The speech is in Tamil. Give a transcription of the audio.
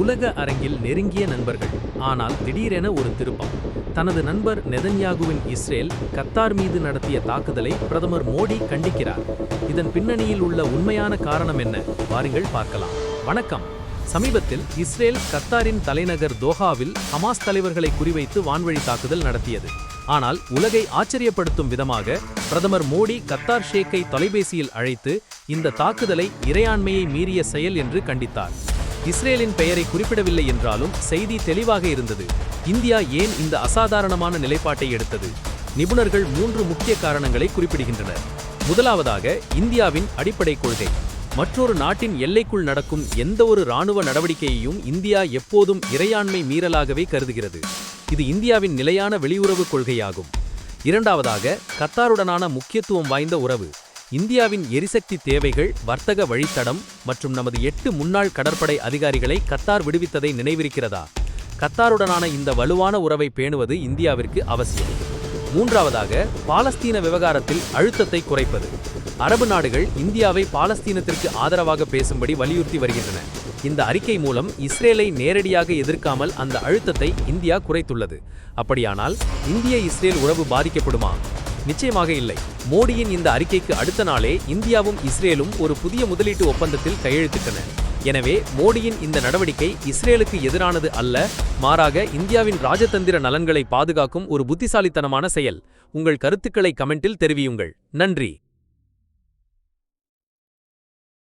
உலக அரங்கில் நெருங்கிய நண்பர்கள். ஆனால் திடீரென ஒரு திருப்பம். தனது நண்பர் நெதன்யாகுவின் இஸ்ரேல் கத்தார் மீது நடத்திய தாக்குதலை பிரதமர் மோடி கண்டிக்கிறார். இதன் பின்னணியில் உள்ள உண்மையான காரணம் என்ன? வாருங்கள் பார்க்கலாம். வணக்கம். சமீபத்தில் இஸ்ரேல் கத்தாரின் தலைநகர் தோஹாவில் ஹமாஸ் தலைவர்களை குறிவைத்து வான்வழி தாக்குதல் நடத்தியது. ஆனால் உலகை ஆச்சரியப்படுத்தும் விதமாக பிரதமர் மோடி கத்தார் ஷேக்கை தொலைபேசியில் அழைத்து இந்த தாக்குதலை இறையாண்மையை மீறிய செயல் என்று கண்டித்தார். இஸ்ரேலின் பெயரை குறிப்பிடவில்லை என்றாலும் செய்தி தெளிவாக இருந்தது. இந்தியா ஏன் இந்த அசாதாரணமான நிலைப்பாட்டை எடுத்தது? நிபுணர்கள் மூன்று முக்கிய காரணங்களை குறிப்பிடுகின்றனர். முதலாவதாக இந்தியாவின் அடிப்படை கொள்கை. மற்றொரு நாட்டின் எல்லைக்குள் நடக்கும் எந்தவொரு இராணுவ நடவடிக்கையையும் இந்தியா எப்போதும் இறையாண்மை மீறலாகவே கருதுகிறது. இது இந்தியாவின் நிலையான வெளியுறவு கொள்கையாகும். இரண்டாவதாக கத்தாருடனான முக்கியத்துவம் வாய்ந்த உறவு. இந்தியாவின் எரிசக்தி தேவைகள் வர்த்தக வழித்தடம் மற்றும் நமது எட்டு முன்னாள் கடற்படை அதிகாரிகளை கத்தார் விடுவித்ததை நினைவிருக்கிறதா? கத்தாருடனான இந்த வலுவான உறவை பேணுவது இந்தியாவிற்கு அவசியம். மூன்றாவதாக பாலஸ்தீன விவகாரத்தில் அழுத்தத்தை குறைப்பது. அரபு நாடுகள் இந்தியாவை பாலஸ்தீனத்திற்கு ஆதரவாக பேசும்படி வலியுறுத்தி வருகின்றன. இந்த அறிக்கை மூலம் இஸ்ரேலை நேரடியாக எதிர்க்காமல் அந்த அழுத்தத்தை இந்தியா குறைத்துள்ளது. அப்படியானால் இந்திய இஸ்ரேல் உறவு பாதிக்கப்படுமா? நிச்சயமாக இல்லை. மோடியின் இந்த அறிக்கைக்கு அடுத்த நாளே இந்தியாவும் இஸ்ரேலும் ஒரு புதிய முதலீட்டு ஒப்பந்தத்தில் கையெழுத்திட்டன. எனவே மோடியின் இந்த நடவடிக்கை இஸ்ரேலுக்கு எதிரானது அல்ல மாறாக இந்தியாவின் ராஜதந்திர நலன்களை பாதுகாக்கும் ஒரு புத்திசாலித்தனமான செயல். உங்கள் கருத்துக்களை கமெண்டில் தெரிவியுங்கள். நன்றி.